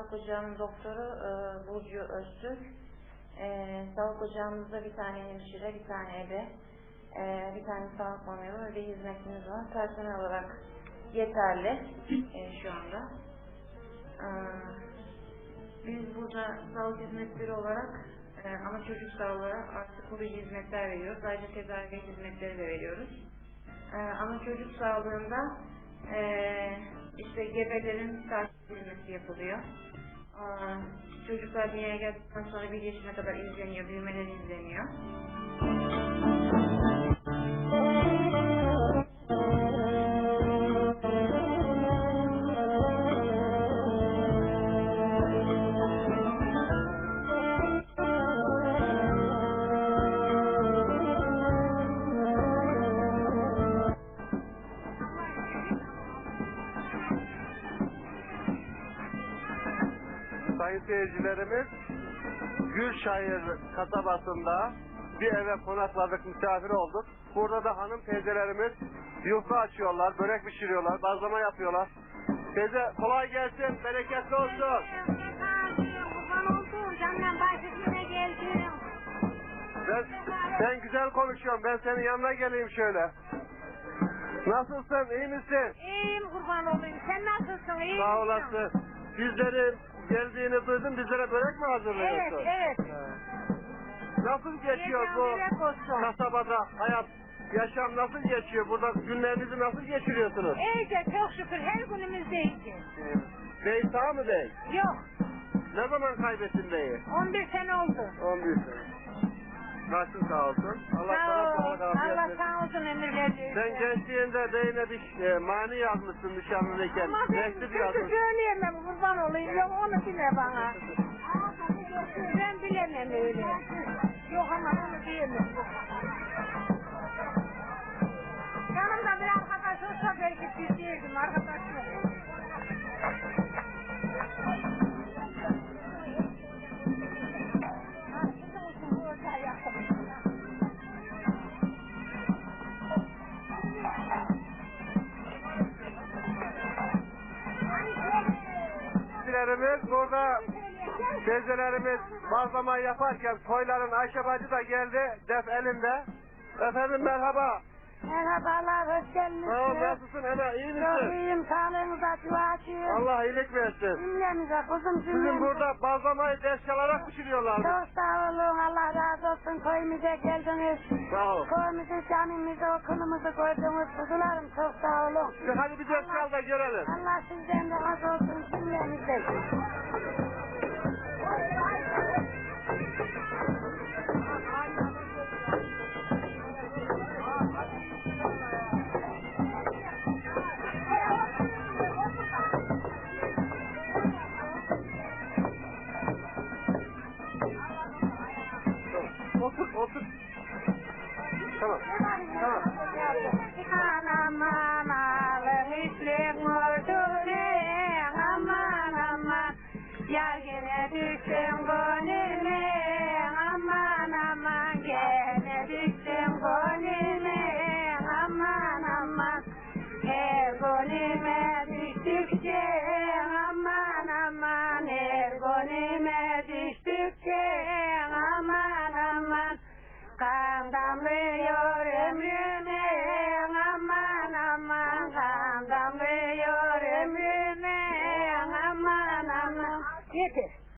Sağlık Ocağı'nın doktoru e, Burcu Öztürk. E, sağlık ocağımızda bir tane hemşire, bir tane ebe, e, bir tane sağlık mamyonu ve bir hizmetimiz var. Personel olarak yeterli e, şu anda. E, biz burada sağlık hizmetleri olarak e, ama çocuk sağlığı artı koruyucu hizmetler veriyoruz. Ayrıca tedavi hizmetleri de veriyoruz. E, ama çocuk sağlığında e, işte gebelerin takip edilmesi yapılıyor. Çocuklar dünyaya geldikten sonra bir yaşına kadar izleniyor, büyümeleri izleniyor. Sayın seyircilerimiz Gülşehir kasabasında bir eve konakladık, misafir olduk. Burada da hanım teyzelerimiz yufka açıyorlar, börek pişiriyorlar, bazlama yapıyorlar. Teyze kolay gelsin, bereketli olsun. Ben, sen güzel konuşuyorsun, ben senin yanına geleyim şöyle. Nasılsın, iyi misin? İyiyim kurban olayım. Sen nasılsın? İyi Sağ misin? olasın. Bizlerin geldiğini duydum, bizlere börek mi Evet, hazırlıyorsun? evet. Nasıl geçiyor bu börek olsun. kasabada hayat, yaşam nasıl geçiyor? Burada günlerinizi nasıl geçiriyorsunuz? İyice çok şükür her günümüz iyice. Bey sağ mı bey? Yok. Ne zaman kaybettin beyi? 11 sene oldu. 11 sene. Başın sağ olsun. Allah sağ sana ol. sağlık afiyet Allah versin. sağ olsun emir verdi. Sen gençliğinde beyine bir e, mani yazmışsın nişanlıyken. Ama ben Mektup yazmışsın. söyleyemem kurban olayım. Yok onu bile bana. Ben bilemem öyle. Yok ama onu diyemem. Teyzelerimiz burada teyzelerimiz bazlama yaparken toyların Ayşe bacı da geldi def elinde. Efendim merhaba. Merhabalar, hoş geldiniz. Sağ ol nasılsın Ema iyi Çok misin? iyiyim, sağlığınıza duacıyım. Allah iyilik versin. Cümlemize, kuzum Sizin cümlemize. burada bazlamayı ders çalarak pişiriyorlar. Çok sağ olun, Allah razı olsun. Köyümüze geldiniz. Sağ ol. Köyümüzü, camimizi, okulumuzu gördünüz. Kuzularım çok sağ olun. Hadi bir ders çal da görelim. Allah sizden de razı olsun cümlemizden. your embryo.